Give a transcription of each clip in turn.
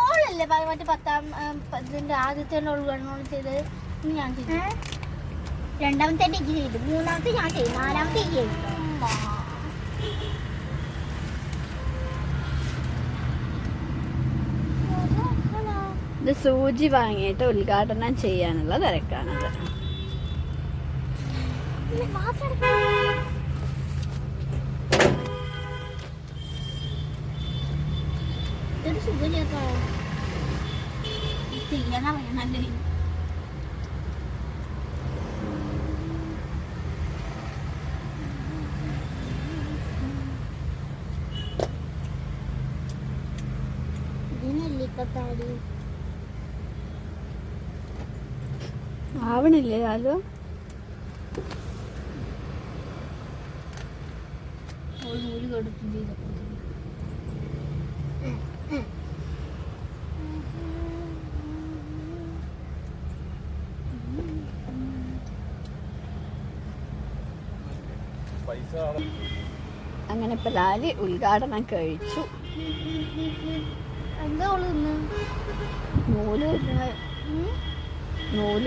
ഓളല്ലേ പ- മറ്റേ പത്താം ആ, ഇതിന്റെ ആദ്യത്തെ ഓൾ ഗവൺമെന്റ് ചെയ്ത് ഇനി ഞാൻ ചെയ്തു. രണ്ടാമത്തെ ഡിഗ്രി ചെയ്തു. മൂന്നാമത്തെ ഞാൻ ചെയ്തു. നാലാമത്തെ ഈ ചെയ്തു. ഇത് സൂചി വാങ്ങിയിട്ട് ഉദ്ഘാടനം ചെയ്യാനുള്ള തിരക്കാണ് ഇതൊരു സുഖം ചേർത്തോ ചെയ്യാനാ വേണല്ലേ നെല്ലിക്കപ്പാടി ആവണില്ലേ ആലു നൂൽ കൊടുക്കും ചെയ്തപ്പോൾ അങ്ങനെ ഇപ്പൊ ലാലി ഉദ്ഘാടനം കഴിച്ചു. നൂൽ നൂൽ.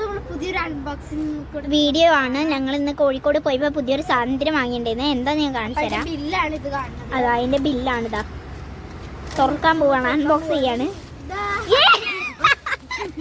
നമ്മൾ പുതിയൊരു അൺബോക്സിംഗ് വീഡിയോ ആണ്. ഞങ്ങൾ ഇന്ന് കോഴിക്കോട് പോയപ്പോ പുതിയൊരു സ്വാതന്ത്ര്യം വാങ്ങിയിട്ടുണ്ടായിരുന്നു. എന്താ ഞാൻ കാണിച്ചു തരാം. ബില്ലാണ് ഇത് കാണുന്നത്. അതാ അതിന്റെ ബില്ലാണ് ഇതാ. തുറക്കാൻ പോവാണ്. അൺബോക്സ് ചെയ്യാണ്.